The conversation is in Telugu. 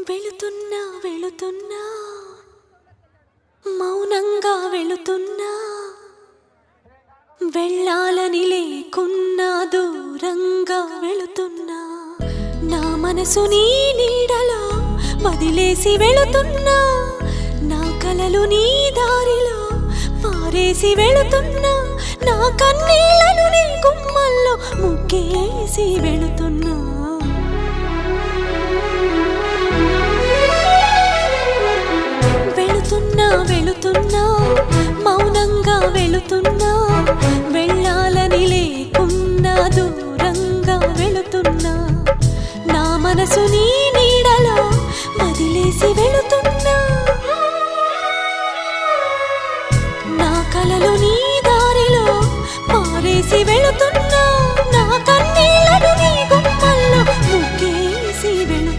వెళుతున్నా వెళుతున్నా. మౌనంగా వెళుతున్నా. వెళ్ళాలని లేకున్నా దూరంగా వెళుతున్నా. నా మనసు నీ నీడలో వదిలేసి వెళుతున్నా. నా కలలు నీ దారిలో పారేసి వెళుతున్నా. నా కన్నీళ్ళను నీ గుమ్మల్లో ముగ్గేసి వెళుతున్నా. వెళుతున్నా మౌనంగా వెళుతున్నా వెళ్ళాలని లేకున్నా దూరంగా వెళుతున్నా. నా మనసు నీ నీడలో వదిలేసి వెళుతున్నా. నా కలలు నీ దారిలో పారేసి వెళుతున్నా.